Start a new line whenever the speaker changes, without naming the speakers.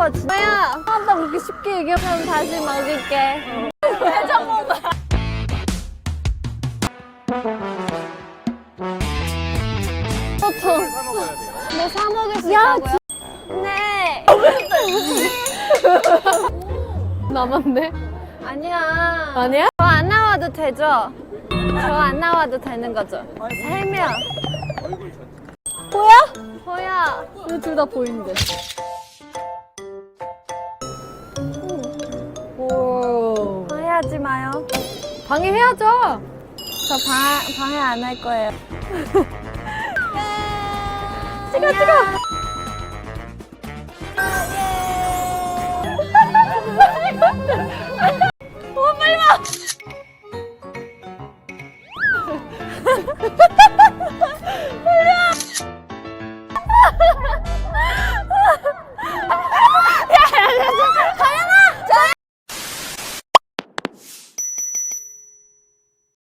아 진짜야? 한다 그렇게 쉽게 얘기하면 다시 먹일게. 회전 먹어. 보통. 뭐사 먹을 수 있다고요? 네.
남았네?
아니야.
아니야?
저 안 나와도 되죠? 저 안 나와도 되는 거죠? 살면. 보여? 보여.
이거 둘다 보이는데.
방해하지 마요.
방해해야죠.
저 방, 방해 안 할 거예요.
찍어, 찍어.
오, 빨리 와.